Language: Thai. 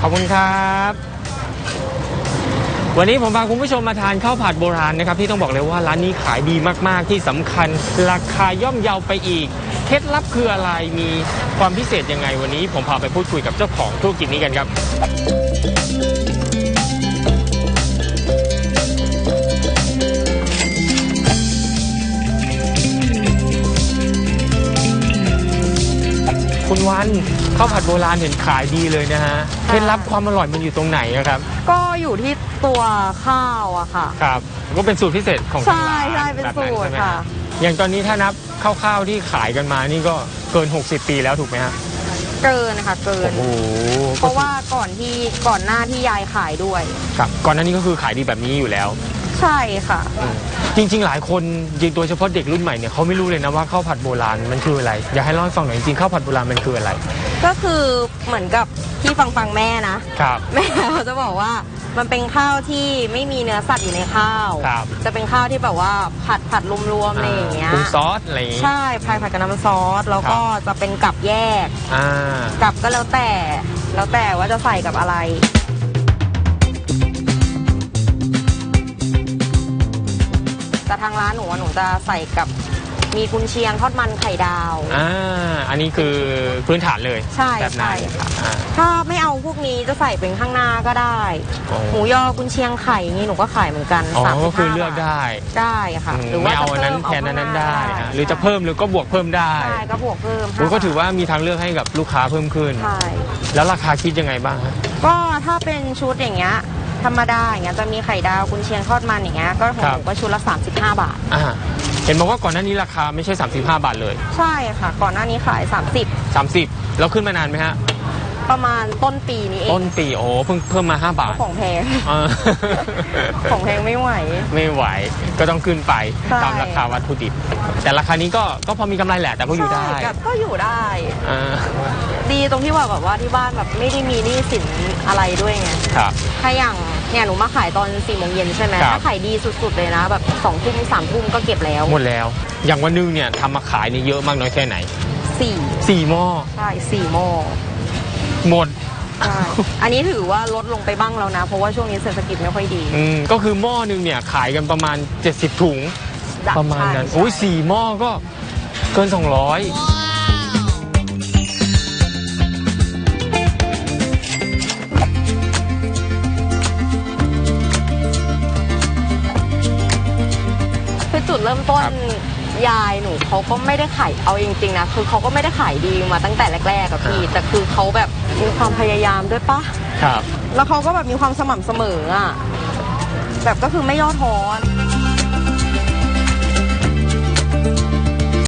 ขอบคุณครับ วันนี้ผมพาคุณผู้ชมมาทานข้าวผัดโบราณนะครับ ที่ต้องบอกเลยว่าร้านนี้ขายดีมากๆ ที่สำคัญ ราคาย่อมเยาไปอีก เคล็ดลับคืออะไรมีความพิเศษยังไงวันนี้ ผมพาไปพูดคุยกับเจ้าของธุรกิจนี้กันครับ คุณวันข้าวผัดโบราณเห็นขายดีเลยนะฮะเคล็ดลับความอร่อยมันอยู่ตรงไหนอะครับ ก็อยู่ที่ตัวข้าวอะค่ะ ครับ ก็เป็นสูตรพิเศษของใช่ทางร้านใช่เป็นแบบสูตรใช่ไหมค่ะ อย่างตอนนี้ถ้านับคร่าวๆที่ขายกันมานี่ก็เกิน 60 ปีแล้วถูกไหมฮะเกินค่ะเกิน โอ้โหเพราะว่าก่อนที่ก่อนหน้าที่ยายขายด้วย ครับก่อนหน้านี้ก็คือขายดีแบบนี้อยู่แล้ว ใช่ค่ะอืมจริง ๆ หลายคนจริงโดยเฉพาะเด็กรุ่นใหม่เนี่ยเขาไม่รู้เลยนะว่าข้าวผัดโบราณมันคืออะไร อยากให้เล่าให้ฟังหน่อยจริงๆข้าวผัดโบราณมันคืออะไร ก็คือเหมือนกับที่ฟังฟังๆแม่นะ ครับ แม่เขาจะบอกว่ามันเป็นข้าวที่ไม่มีเนื้อสัตว์อยู่ในข้าว ครับ จะเป็นข้าวที่แบบว่าผัดผัดรวมๆอะไรอย่างเงี้ยปรุงซอสอะไรอย่างงี้ ใช่ผัดผัดกับน้ำซอส แล้วก็จะเป็นกับแยก อ่า กับก็แล้วแต่ แล้วแต่ว่าจะใส่กับอะไร แต่ทางร้านหนูอะหนูจะใส่กับมีกุนเชียงทอดมันไข่ดาว อ่าอันนี้คือพื้นฐานเลยใช่แบบนั้นใช่ค่ะ อ่า ถ้าไม่เอาพวกนี้จะใส่เป็นข้างหน้าก็ได้โอ้หมูยอกุนเชียงไข่อย่างนี้หนูก็ขายเหมือนกันอ๋อสามสิก็บคือห้าเลือกบาทได้ได้ค่ะอืมหรือไม่ว่าเอาจะอันนั้นเพิ่มแทนอันนั้นเาได้ข้างน้าฮะหรือจะเพิ่มหรือก็บวกเพิ่มได้ใช่ก็บวกเพิ่มโอ้ก็ถือว่ามีทางเลือกให้กับลูกค้าเพิ่มขึ้น ใช่แล้วราคาคิดยังไงบ้างฮะก็ถ้าเป็นชุดอย่างเงี้ย ธรรมดาอย่างเงี้ยจะมีไข่ดาวกุนเชียงทอดมันอย่างเงี้ยก็ของหนูก็ชุดละ 35 บาท อ่าเห็นบอกว่าก่อนหน้านี้ราคาไม่ใช่ 35 บาทเลย ใช่ค่ะ ก่อนหน้านี้ขาย 30แล้วขึ้นมานานไหมฮะ30 ประมาณต้นปีนี้เอต้งนปีโอ้เพิ่งเพิ่มมา 5 บาท ของแพงอ่าของแพงไม่ไหว ไม่ไหวก็ต้องขึ้นไปใช่ ตามราคาวัตถุดิบ แต่ราคานี้ก็ก็พอมีกำไรแหละแต่ก็อยู่ได้ใช่ก็ก็อยู่ได้ อ่าดีตรงที่ว่าแบบว่าที่บ้านแบบไม่ได้มีหนี้สินอะไรด้วยไง ครับ ถ้าอย่างเนี่ยหนูมาขายตอน4ี่โมงเย็นใช่ไหมครับ ถ้าขายดีสุดๆเลยนะ แบบ2องทุ่มสามทุ่มก็เก็บแล้วหมดแล้ว อย่างวันหนึงเนี่ยทำมาขายเนี่ยเยอะมากน้อยแค่ไหนสี่สี่หม้อใช่สี่หม้อ หมด ใช่อันนี้ถือว่าลดลงไปบ้างแล้วนะ เพราะว่าช่วงนี้เศรษฐกิจไม่ค่อยดีอืมก็คือหม้อหนึงเนี่ยขายกันประมาณ 70 ถุงประมาณนั้นใช่โอ้ยสี่หม้อก็เกิน 200 คือจุดเริ่มต้นครับ ยายหนูเขาก็ไม่ได้ขายเอาจริงๆนะคือเขาก็ไม่ได้ขายดีมาตั้งแต่แรกๆกับพี่แต่คือเขาแบบมีความพยายามด้วยปะครับ แล้วเขาก็แบบมีความสม่ำเสมออะแบบก็คือไม่ย่อท้อ